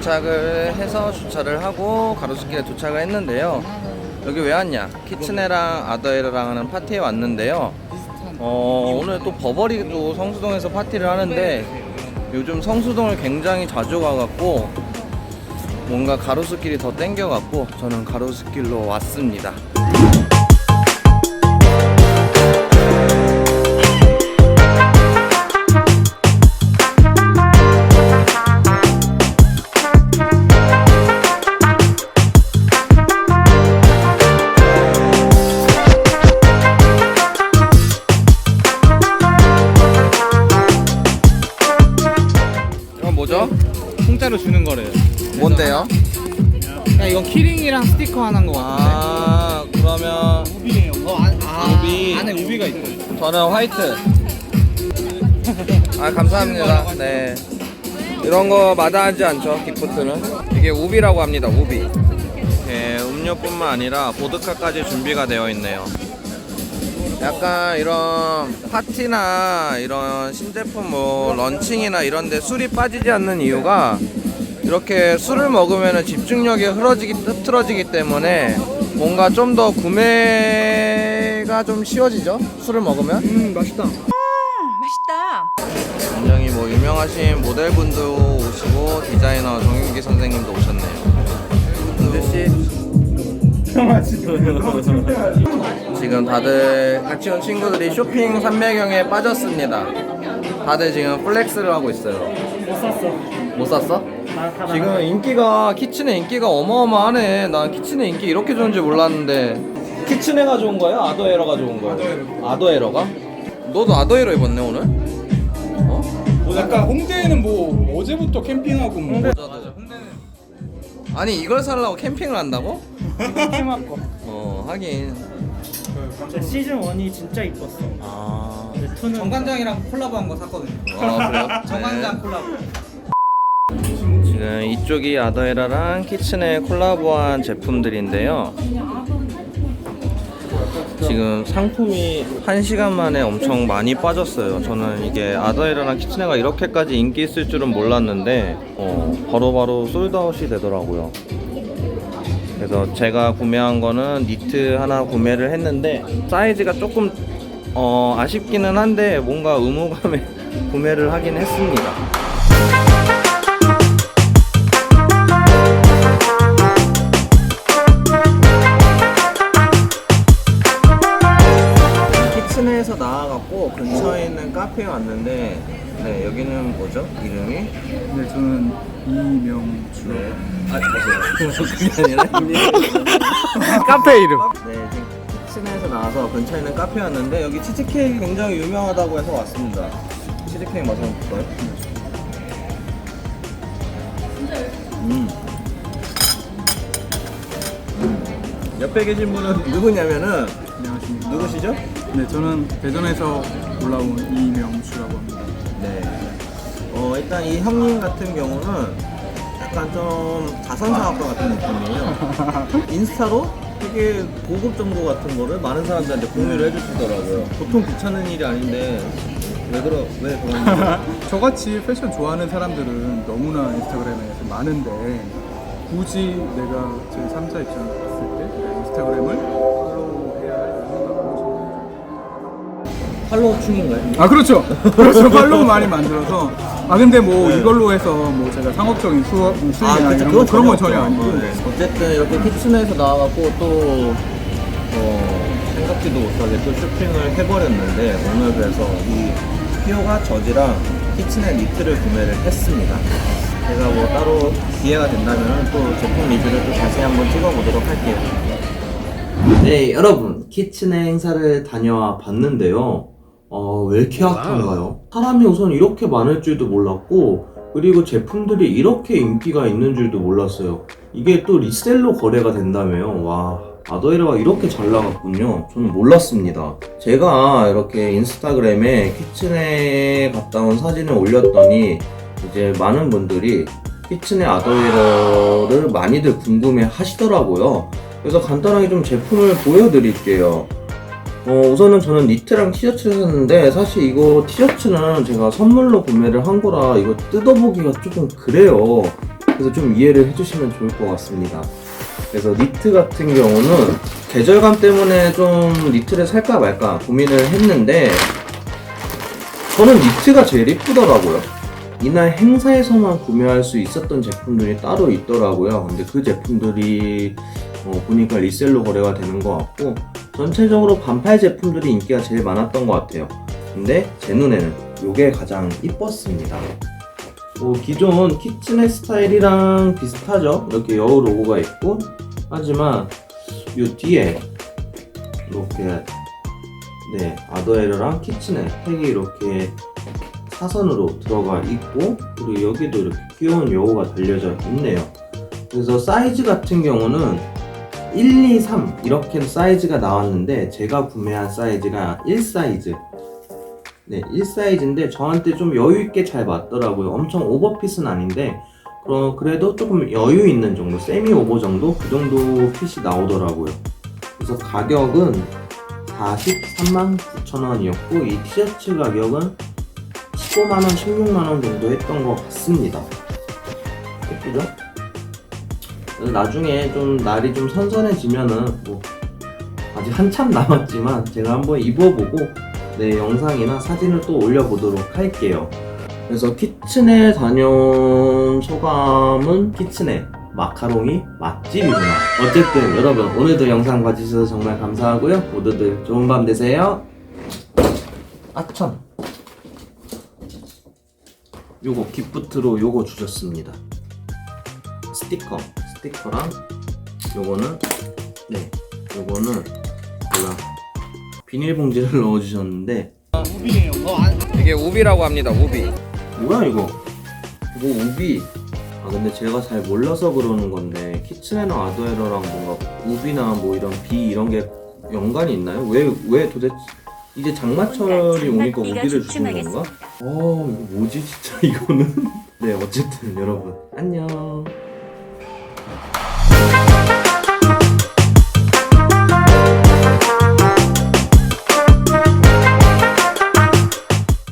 도착을 해서 주차를 하고 가로수길에 도착을 했는데요. 여기 왜 왔냐? 키츠네랑 아더에르랑 하는 파티에 왔는데요. 어, 오늘 또 버버리도 성수동에서 파티를 하는데 요즘 성수동을 굉장히 자주 가갖고 뭔가 가로수길이 더 땡겨갖고 저는 가로수길로 왔습니다. 이건 키링이랑 스티커 하나인 거 같은데. 아 그러면 우비예요. 어, 안, 아, 우비. 안에 우비가 있어요. 저는 화이트. 아 감사합니다. 네. 이런 거 마다하지 않죠 기프트는. 이게 우비라고 합니다. 우비. 네, 음료뿐만 아니라 보드카까지 준비가 되어 있네요. 약간 이런 파티나 이런 신제품 뭐 런칭이나 이런 데 술이 빠지지 않는 이유가 이렇게 술을 먹으면 집중력이 흐러지기 흐트러지기 때문에 뭔가 좀 더 구매가 좀 쉬워지죠 술을 먹으면 음, 맛있다. 맛있다. 굉장히 뭐 유명하신 모델분도 오시고 디자이너 정윤기 선생님도 오셨네요 은주 씨 지금 다들 같이 온 친구들이 쇼핑 산매경에 빠졌습니다. 다들 지금 플렉스를 하고 있어요. 못 샀어. 못 샀어? 지금 인기가 키친의 인기가 어마어마하네. 난 키친의 인기 이렇게 좋은 줄 몰랐는데. 키친애가 좋은 거야? 아더에러가 좋은 거야? 아더에러. 아더에러가? 너도 아더에러 입었네 오늘? 어? 뭐 약간 홍대에는 뭐 어제부터 캠핑하고 뭐 아니 이걸 살라고 캠핑을 한다고? 테마 거. 어 하긴. 근데 시즌 1이 진짜 이뻤어. 아. 근데 2는 정관장이랑 콜라보한 거 샀거든요. 아 그래요? 정관장 콜라보. 지금 이쪽이 아더에라랑 키친의 콜라보한 제품들인데요. 지금 상품이 한 시간 만에 엄청 많이 빠졌어요. 저는 이게 아더에라랑 키친애가 이렇게까지 인기 있을 줄은 몰랐는데 어, 바로바로 솔드아웃이 되더라고요. 그래서 제가 구매한 거는 니트 하나 구매를 했는데 사이즈가 조금 어, 아쉽기는 한데 뭔가 의무감에 구매를 하긴 했습니다. 네 여기는 뭐죠? 이름이? 네 저는 이명주 네. 아 다시요. 아니라 카페 이름. 네 지금 키친에서 나와서 근처에 있는 카페 왔는데 여기 치즈케이크 굉장히 유명하다고 해서 왔습니다. 치즈케이크 맛 한번 볼까요? 음. 음. 옆에 계신 분은 누구냐면은 안녕하십니까 누구시죠? 네 저는 대전에서 올라온 이명주라고 합니다 네. 어, 일단 이 형님 같은 경우는 약간 좀 자선사업가 같은 느낌이에요. 인스타로 되게 고급 정보 같은 거를 많은 사람들한테 공유를 해주시더라고요. 보통 귀찮은 일이 아닌데 왜 그러 왜 그런 지 저같이 패션 좋아하는 사람들은 너무나 인스타그램에 많은데 굳이 내가 제 3자 입장 봤을 때 인스타그램을 팔로우 충인가요? 아 그렇죠 그렇죠 팔로우 많이 만들어서 아 근데 뭐 이걸로 해서 뭐 제가 상업적인 수업 수익이나 그쵸. 이런 거 그런 건 전혀 없죠. 아니고 어, 네. 어쨌든 이렇게 키친에서 나와갖고 또 어, 생각지도 못하게 또 쇼핑을 해버렸는데 오늘 그래서 이 피오가 저지랑 키친의 니트를 구매를 했습니다. 제가 뭐 따로 기회가 된다면 또 제품 리뷰를 또 자세히 한번 찍어보도록 할게요. 네, 여러분 키친의 행사를 다녀와 봤는데요. 어, 왜 이렇게 핫한가요? 사람이 우선 이렇게 많을 줄도 몰랐고 그리고 제품들이 이렇게 인기가 있는 줄도 몰랐어요. 이게 또 리셀로 거래가 된다며요. 와, 아더에러가 이렇게 잘 나갔군요. 저는 몰랐습니다. 제가 이렇게 인스타그램에 키친에 갔다 온 사진을 올렸더니 이제 많은 분들이 키친의 아더에러를 많이들 궁금해 하시더라고요. 그래서 간단하게 좀 제품을 보여드릴게요. 어, 우선은 저는 니트랑 티셔츠를 샀는데 사실 이거 티셔츠는 제가 선물로 구매를 한 거라 이거 뜯어보기가 조금 그래요. 그래서 좀 이해를 해주시면 좋을 것 같습니다. 그래서 니트 같은 경우는 계절감 때문에 좀 니트를 살까 말까 고민을 했는데 저는 니트가 제일 이쁘더라고요. 이날 행사에서만 구매할 수 있었던 제품들이 따로 있더라고요. 근데 그 제품들이 어, 보니까 리셀로 거래가 되는 것 같고 전체적으로 반팔 제품들이 인기가 제일 많았던 것 같아요. 근데 제 눈에는 이게 가장 이뻤습니다. 뭐 기존 키친의 스타일이랑 비슷하죠. 이렇게 여우 로고가 있고 하지만 이 뒤에 이렇게 네 아더에러랑 키친의 택이 이렇게 사선으로 들어가 있고 그리고 여기도 이렇게 귀여운 여우가 달려져 있네요. 그래서 사이즈 같은 경우는 1, 2, 3 이렇게 사이즈가 나왔는데 제가 구매한 사이즈가 1 사이즈 네, 1 사이즈인데 저한테 좀 여유 있게 잘 맞더라고요. 엄청 오버핏은 아닌데 어, 그래도 조금 여유 있는 정도, 세미 오버 정도 그 정도 핏이 나오더라고요. 그래서 가격은 43만 9천 원이었고 이 티셔츠 가격은 15만 원, 16만 원 정도 했던 것 같습니다. 예쁘죠? 나중에 좀 날이 좀 선선해지면은 뭐 아직 한참 남았지만 제가 한번 입어보고 내 영상이나 사진을 또 올려보도록 할게요. 그래서 키친에 다녀온 소감은 키친에 마카롱이 맛집이구나. 어쨌든 여러분 오늘도 영상 봐주셔서 정말 감사하고요. 모두들 좋은 밤 되세요. 아천. 요거 기프트로 요거 주셨습니다. 스티커, 스티커랑 요거는 네, 요거는 뭐야 비닐봉지를 넣어주셨는데 우비예요. 어, 안... 이게 우비라고 합니다. 우비. 뭐야 이거? 뭐 우비? 아 근데 제가 잘 몰라서 그러는 건데 키친에너 아더에러랑 뭔가 우비나 뭐 이런 비 이런 게 연관이 있나요? 왜 왜 도대체 이제 장마철이 오니까 우비를 주는 건가? 어 이거 뭐지 진짜 이거는? 네 어쨌든 여러분 안녕. Thank you.